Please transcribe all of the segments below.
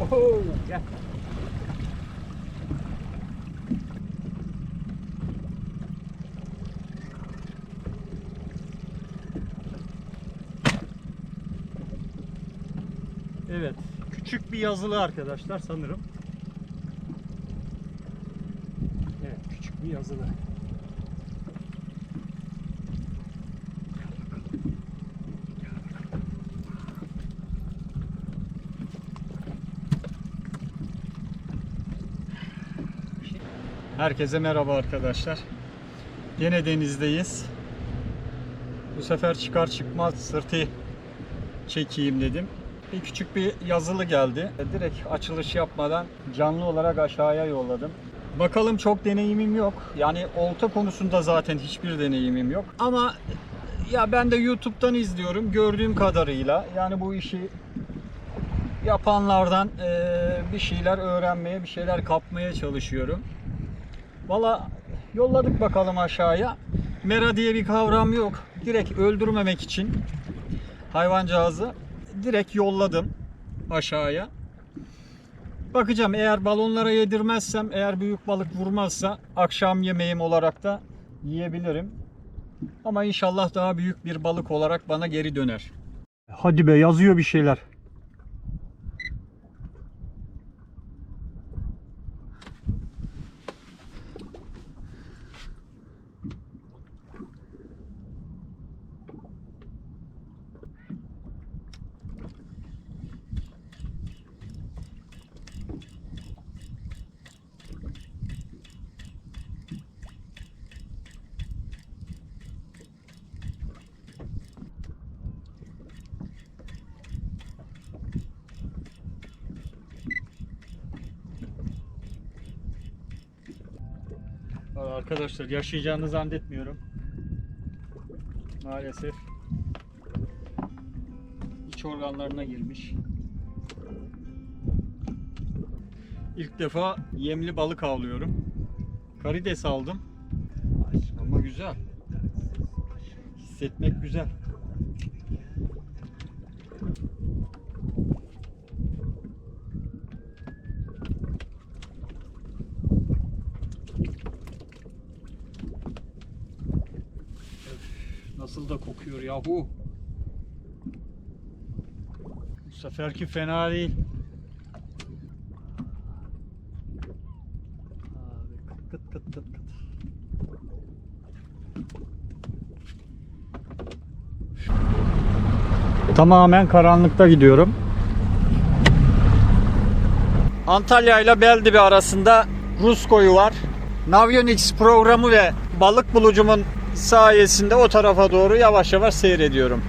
Oho, gel. Evet. Küçük bir yazılı arkadaşlar sanırım. Evet. Küçük bir yazılı. Herkese merhaba arkadaşlar. Yine denizdeyiz. Bu sefer çıkar çıkmaz sırtı çekeyim dedim. Bir küçük bir yazılı geldi. Direkt açılış yapmadan canlı olarak aşağıya yolladım. Bakalım çok deneyimim yok. Yani olta konusunda zaten hiçbir deneyimim yok. Ama ya ben de YouTube'dan izliyorum gördüğüm kadarıyla. Yani bu işi yapanlardan bir şeyler öğrenmeye, bir şeyler kapmaya çalışıyorum. Valla yolladık bakalım aşağıya. Mera diye bir kavram yok. Direkt öldürmemek için hayvancağızı direkt yolladım aşağıya. Bakacağım eğer balonlara yedirmezsem, eğer büyük balık vurmazsa akşam yemeğim olarak da yiyebilirim. Ama inşallah daha büyük bir balık olarak bana geri döner. Hadi be yazıyor bir şeyler. Valla Arkadaşlar yaşayacağını zannetmiyorum. Maalesef iç organlarına girmiş. İlk defa yemli balık avlıyorum. Karides aldım. Ama güzel. Hissetmek güzel. Nasıl da kokuyor yahu. Bu seferki fena değil. Abi kıt kıt kıt kıt. Tamamen karanlıkta gidiyorum. Antalya ile Beldibi arasında Rus koyu var. Navionics programı ve balık bulucumun sayesinde o tarafa doğru yavaş yavaş seyrediyorum.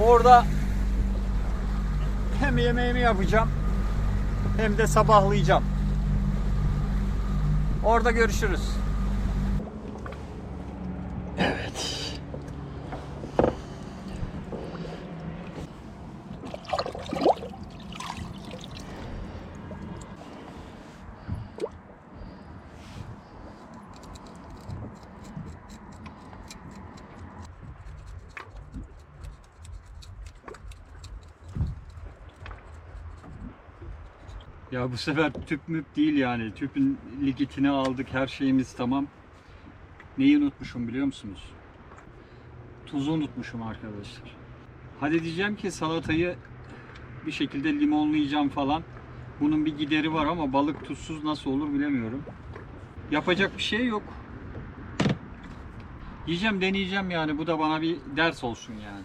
Orada hem yemeğimi yapacağım hem de sabahlayacağım. Orada görüşürüz. Evet. Ya bu sefer tüp müp değil yani. Tüpün ligitini aldık. Her şeyimiz tamam. Neyi unutmuşum biliyor musunuz? Tuzu unutmuşum arkadaşlar. Hadi diyeceğim ki salatayı bir şekilde limonlayacağım falan. Bunun bir gideri var ama balık tuzsuz nasıl olur bilemiyorum. Yapacak bir şey yok. Yiyeceğim deneyeceğim yani. Bu da bana bir ders olsun yani.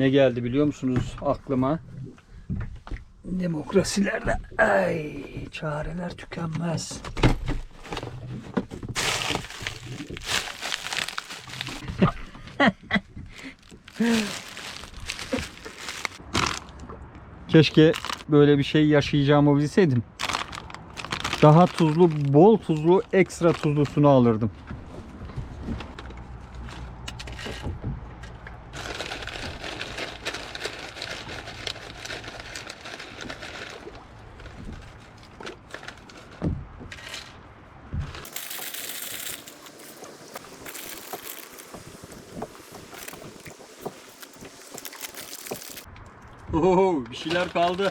Ne geldi biliyor musunuz aklıma? Demokrasilerde ay çareler tükenmez. Keşke böyle bir şey yaşayacağımı bilseydim. Daha tuzlu, bol tuzlu, ekstra tuzlusunu alırdım. Oo, bir şeyler kaldı.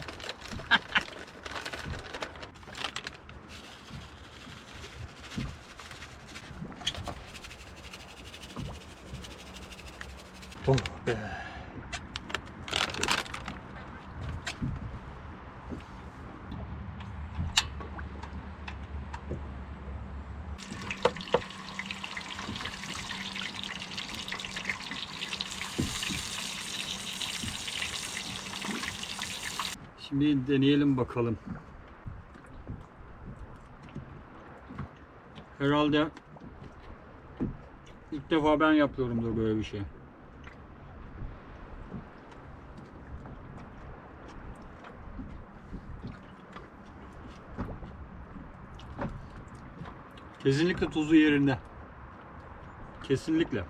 Şimdi deneyelim bakalım. Herhalde ilk defa ben yapıyorumdur böyle bir şey. Kesinlikle tuzu yerinde. Kesinlikle.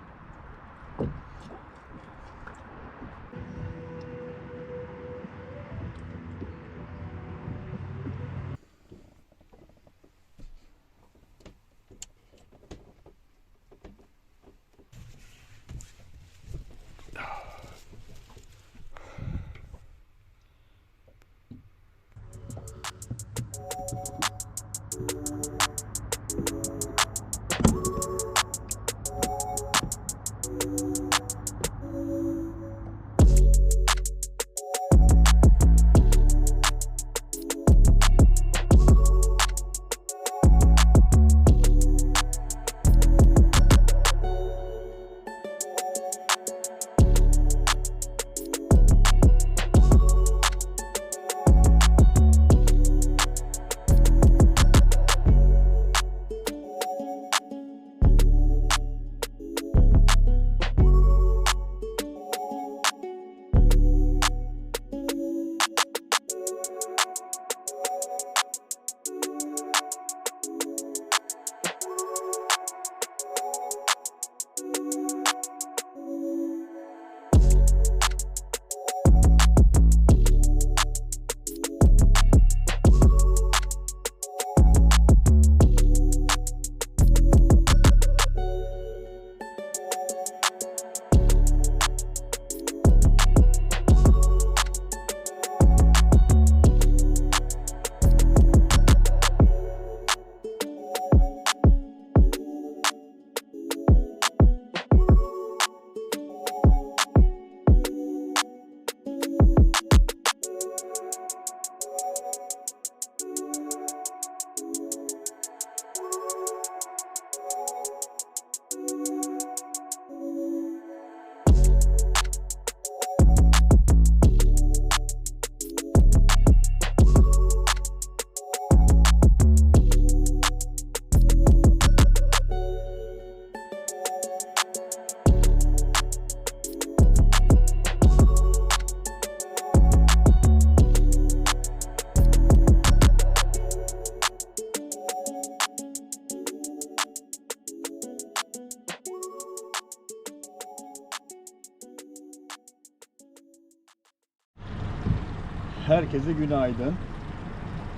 Herkese günaydın.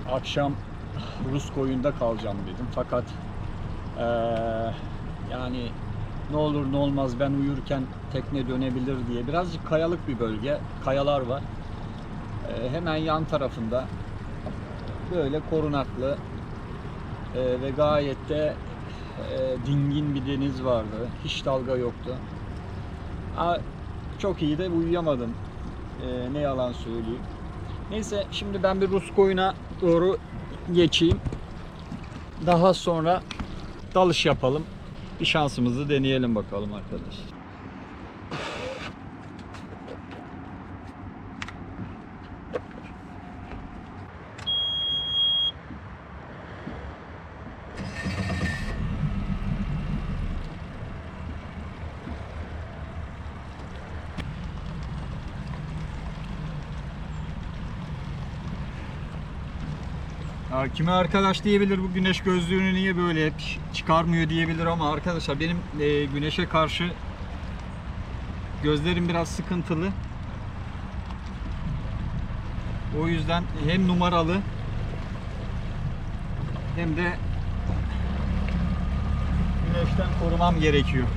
Akşam Rus koyunda kalacağım dedim. Fakat eee, yani ne olur ne olmaz ben uyurken tekne dönebilir diye birazcık kayalık bir bölge. Kayalar var. Eee, hemen yan tarafında böyle korunaklı eee, ve gayet de eee, dingin bir deniz vardı. Hiç dalga yoktu. Aa, çok iyi de uyuyamadım. Eee, ne yalan söyleyeyim. Neyse şimdi ben bir Rus koyuna doğru geçeyim. Daha sonra dalış yapalım. Bir şansımızı deneyelim bakalım arkadaşlar. Ya kimi arkadaş diyebilir bu güneş gözlüğünü niye böyle hep çıkarmıyor diyebilir ama arkadaşlar benim e, güneşe karşı gözlerim biraz sıkıntılı. O yüzden hem numaralı hem de güneşten korumam gerekiyor.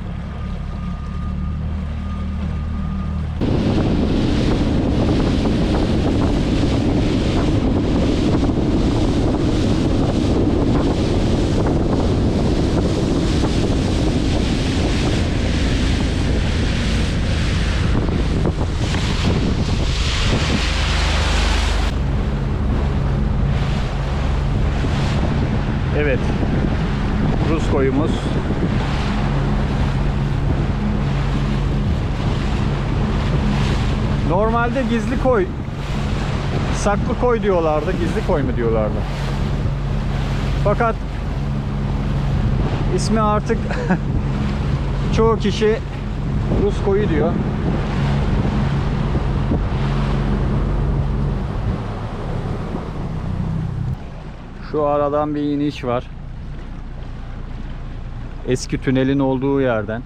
Evet. Rus koyumuz. Normalde gizli koy saklı koy diyorlardı, gizli koy mu diyorlardı. Fakat ismi artık çoğu kişi Rus koyu diyor. Şu aradan bir iniş var. Eski tünelin olduğu yerden.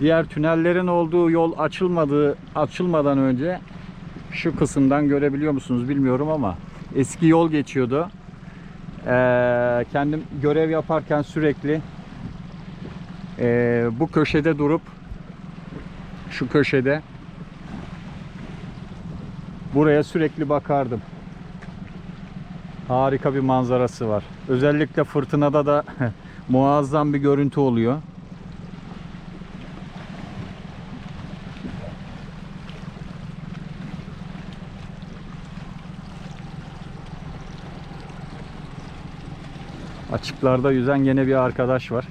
Diğer tünellerin olduğu yol açılmadığı açılmadan önce şu kısımdan görebiliyor musunuz bilmiyorum ama eski yol geçiyordu. Ee, kendim görev yaparken sürekli ee, bu köşede durup şu köşede buraya sürekli bakardım. Harika bir manzarası var. Özellikle fırtınada da muazzam bir görüntü oluyor. Açıklarda yüzen gene bir arkadaş var.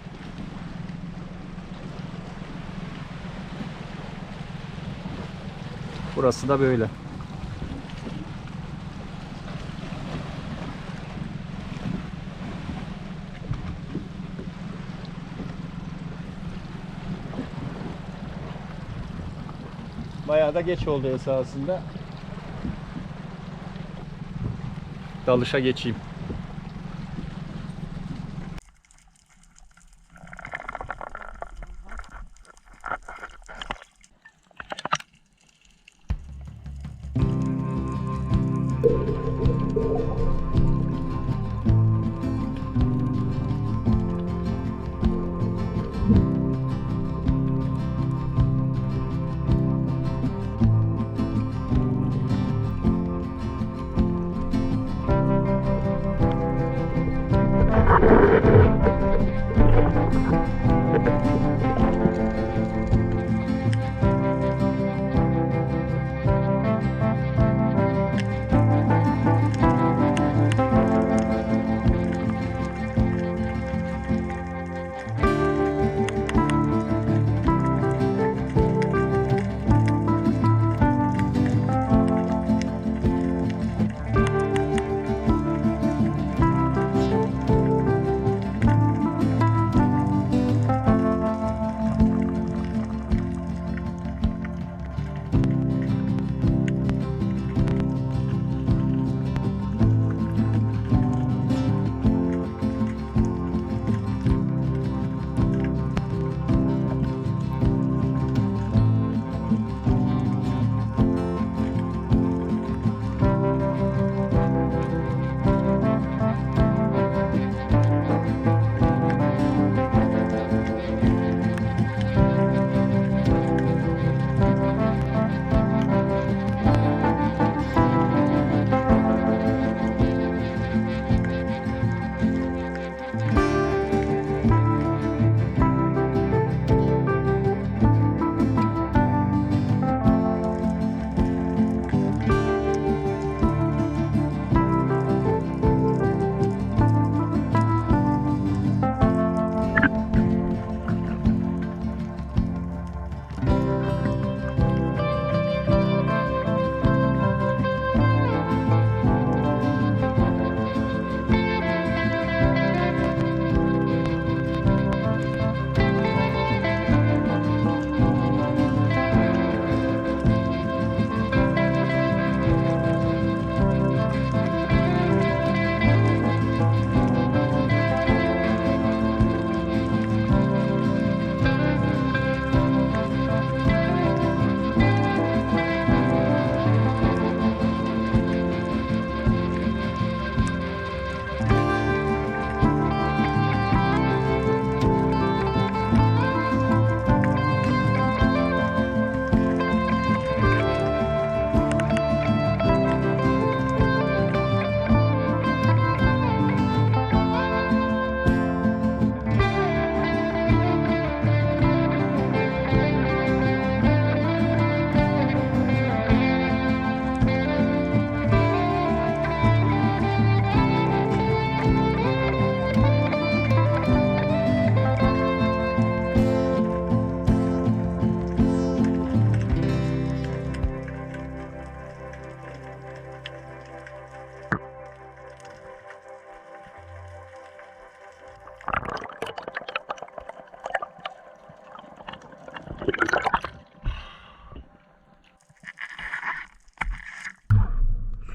Burası da böyle. Bayağı da geç oldu esasında. Dalışa geçeyim.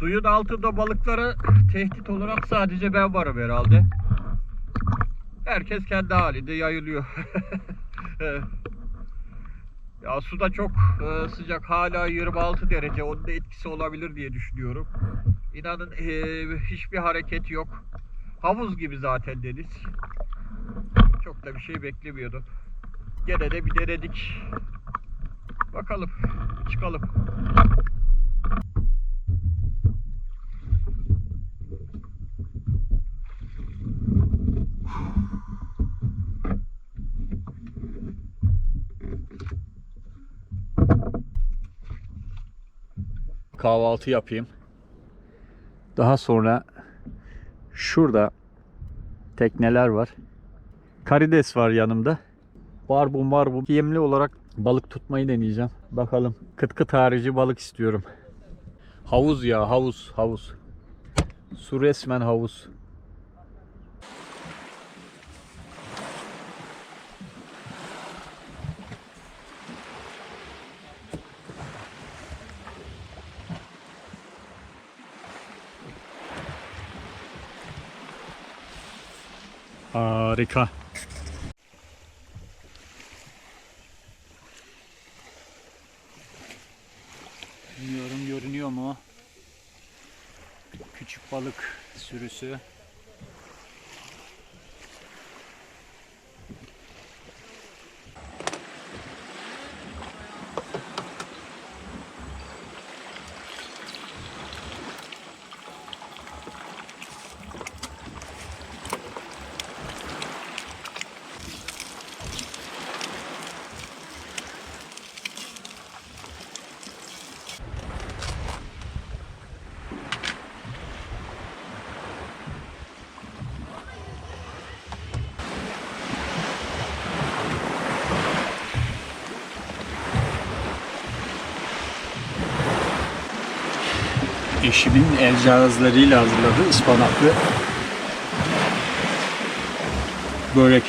Suyun altında balıklara tehdit olarak sadece ben varım herhalde. Herkes kendi halinde yayılıyor. Ya suda çok e, sıcak hala 26 derece onun da etkisi olabilir diye düşünüyorum. İnanın e, hiçbir hareket yok. Havuz gibi zaten deniz. Çok da bir şey beklemiyordum. Gene de bir denedik. Bakalım çıkalım. Kahvaltı yapayım. Daha sonra şurada tekneler var. Karides var yanımda. Barbun barbun. Yemli olarak balık tutmayı deneyeceğim. Bakalım. Kıt kıt harici balık istiyorum. Havuz ya havuz havuz. Su resmen havuz. Harika. Bilmiyorum görünüyor mu? Küçük balık sürüsü. Eşimin el cihazlarıyla hazırladığı ıspanaklı börek.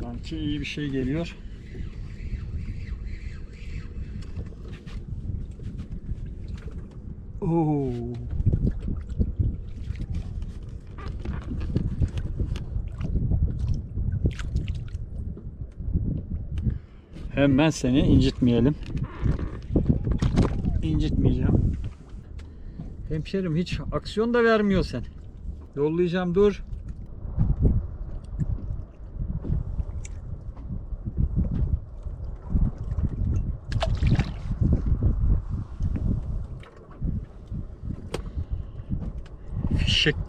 Sanki iyi bir şey geliyor. Oo. Hemen seni incitmeyelim. İncitmeyeceğim. Hemşerim hiç aksiyon da vermiyor sen. Yollayacağım dur.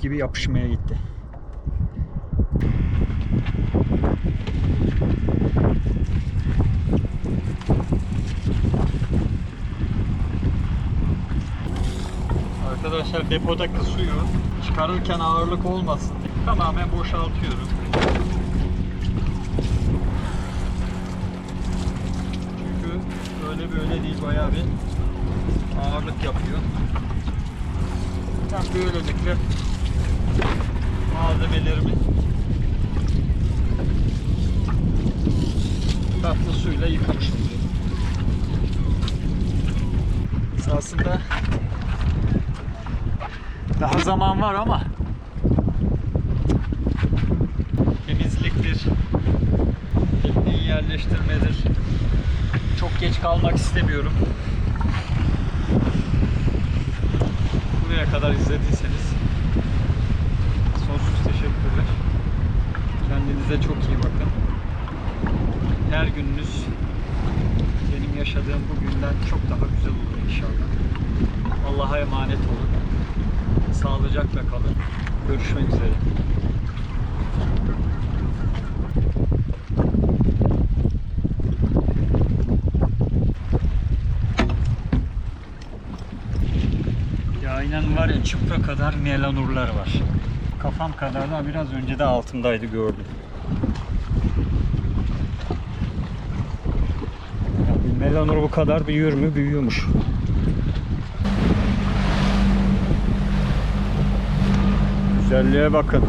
Gibi yapışmaya gitti. Arkadaşlar depodaki suyu çıkarırken ağırlık olmasın diye tamamen boşaltıyorum. Çünkü öyle böyle değil bayağı bir ağırlık yapıyor. Ben böylelikle malzemelerimi tatlı suyla yıkamış oluyorum. Aslında daha zaman var ama temizliktir, tekneyi yerleştirmedir. Çok geç kalmak istemiyorum. buraya kadar izlediyseniz Kendinize çok iyi bakın. Her gününüz benim yaşadığım bu günden çok daha güzel olur inşallah. Allah'a emanet olun. Sağlıcakla kalın. Görüşmek üzere. Ya inan var ya çıpra kadar melanurlar var. Kafam kadar da biraz önce de altımdaydı gördüm. Melanur bu kadar büyür mü? Büyüyormuş. Güzelliğe bakın.